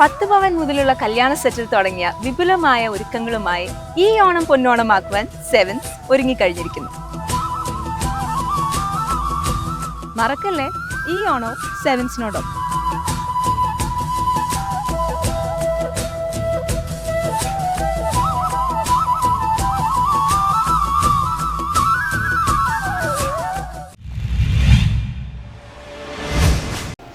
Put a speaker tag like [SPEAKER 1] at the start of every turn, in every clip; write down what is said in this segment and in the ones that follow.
[SPEAKER 1] പത്ത് പവൻ മുതലുള്ള കല്യാണ സെറ്റിൽ തുടങ്ങിയ വിപുലമായ ഒരുക്കങ്ങളുമായി ഈ ഓണം പൊന്നോണമാക്കുവാൻ സെവൻസ് ഒരുങ്ങിക്കഴിഞ്ഞിരിക്കുന്നു. മറക്കല്ലേ? ഈ ഓണവും സെവൻസിനോടൊപ്പം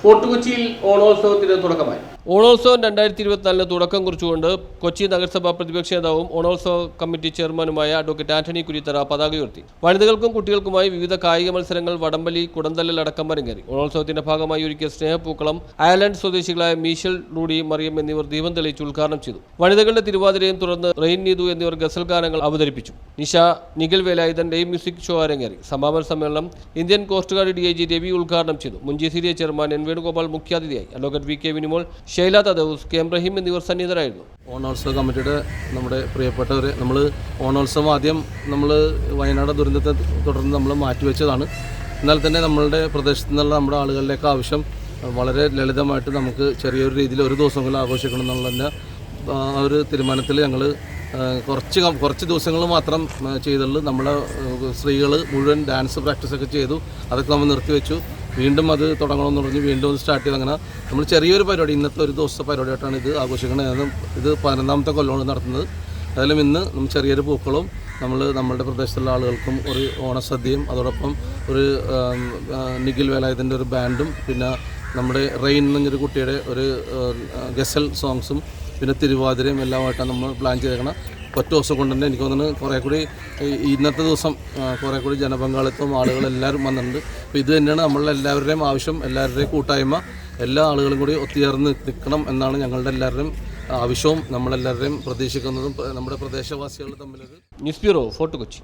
[SPEAKER 2] ഫോർട്ട് കൊച്ചിയിൽ ഓണോത്സവത്തിന് തുടക്കമായി. ഓണോത്സവം രണ്ടായിരത്തി ഇരുപത്തിനാലിന് തുടക്കം കുറിച്ചുകൊണ്ട് കൊച്ചി നഗരസഭാ പ്രതിപക്ഷ നേതാവും ഓണോത്സവ കമ്മിറ്റി ചെയർമാനുമായ അഡ്വക്കേറ്റ് ആന്റണി കുരിത്തറ പതാക ഉയർത്തി. വനിതകൾക്കും കുട്ടികൾക്കുമായി വിവിധ കായിക മത്സരങ്ങൾ വടംവലി കുടന്തല്ലൽ അടക്കം അരങ്ങേറി. ഓണോത്സവത്തിന്റെ ഭാഗമായി ഒരുക്കിയ സ്നേഹപ്പൂക്കളം അയർലൻഡ് സ്വദേശികളായ മീഷൽ ലൂഡി മറിയം എന്നിവർ ദീപം തെളിയിച്ച് ഉദ്ഘാടനം ചെയ്തു. വനിതകളുടെ തിരുവാതിരയും തുടർന്ന് റെയിൻ നീതു എന്നിവർ ഗസൽ ഗാനങ്ങൾ അവതരിപ്പിച്ചു. Nisha Nikhil Velayudhan day music show അരങ്ങേറി. സമാപന സമ്മേളനം Indian coast guard D I G Ravi ഉദ്ഘാടനം ചെയ്തു. മുൻ G C chairman N Venugopal മുഖ്യാതിഥിയായി. Advocate V K Vinimol Shaila Thadeus K M Raheem എന്നിവർ സന്നിഹിതരായിരുന്നു.
[SPEAKER 3] ഓണോത്സവ കമ്മിറ്റിയുടെ നമ്മുടെ പ്രിയപ്പെട്ടവർ നമ്മൾ ഓണോത്സവം ആദ്യം നമ്മൾ വയനാട് ദുരന്തത്തെ തുടർന്ന് നമ്മൾ മാറ്റിവെച്ചതാണ്. എന്നാൽ തന്നെ നമ്മളുടെ പ്രദേശത്തു നിന്നുള്ള നമ്മുടെ ആളുകളിലേക്ക് ആവശ്യം വളരെ ലളിതമായിട്ട് നമുക്ക് ചെറിയൊരു രീതിയിൽ ഒരു ദിവസങ്ങളിൽ ആഘോഷിക്കണം എന്നുള്ളതിന്റെ ആ ഒരു തീരുമാനത്തിൽ ഞങ്ങൾ കുറച്ച് കുറച്ച് ദിവസങ്ങൾ മാത്രം ചെയ്തുള്ളൂ. നമ്മളെ സ്ത്രീകൾ മുഴുവൻ ഡാൻസ് പ്രാക്ടീസൊക്കെ ചെയ്തു. അതൊക്കെ നമ്മൾ നിർത്തിവെച്ചു. വീണ്ടും അത് തുടങ്ങണമെന്ന് പറഞ്ഞ് വീണ്ടും ഒന്ന് സ്റ്റാർട്ട് ചെയ്ത് അങ്ങനെ നമ്മൾ ചെറിയൊരു പരിപാടി ഇന്നത്തെ ഒരു ദിവസത്തെ പരിപാടിയായിട്ടാണ് ഇത് ആഘോഷിക്കുന്നത്. ഇത് പതിനൊന്നാമത്തെ കൊല്ലമാണ് നടത്തുന്നത്. അതിലും ഇന്ന് നമ്മൾ ചെറിയൊരു പൂക്കളും നമ്മൾ നമ്മളുടെ പ്രദേശത്തുള്ള ആളുകൾക്കും ഒരു ഓണസദ്യയും അതോടൊപ്പം ഒരു നിഖിൽ വേലായുധന്റെ ഒരു ബാൻഡും പിന്നെ നമ്മുടെ റെയിൻ എന്നൊരു കുട്ടിയുടെ ഒരു ഗസൽ സോങ്സും പിന്നെ തിരുവാതിരയും എല്ലാമായിട്ടാണ് നമ്മൾ പ്ലാൻ ചെയ്തേക്കണം. ഒറ്റ ദിവസം കൊണ്ട് തന്നെ എനിക്ക് തോന്നുന്നു കുറേ കൂടി ഇന്നത്തെ ദിവസം കുറേ കൂടി ജനപങ്കാളിത്തം ആളുകളെല്ലാവരും വന്നിട്ടുണ്ട്. അപ്പോൾ ഇത് തന്നെയാണ് നമ്മളുടെ എല്ലാവരുടെയും ആവശ്യം എല്ലാവരുടെയും കൂട്ടായ്മ. എല്ലാ ആളുകളും കൂടി ഒത്തുചേർന്ന് നിൽക്കണം എന്നാണ് ഞങ്ങളുടെ എല്ലാവരുടെയും ആവശ്യവും നമ്മളെല്ലാവരുടെയും പ്രതീക്ഷിക്കുന്നതും നമ്മുടെ പ്രദേശവാസികൾ തമ്മിലൊരു
[SPEAKER 2] ന്യൂസ് ബ്യൂറോ ഫോർട്ട് കൊച്ചി.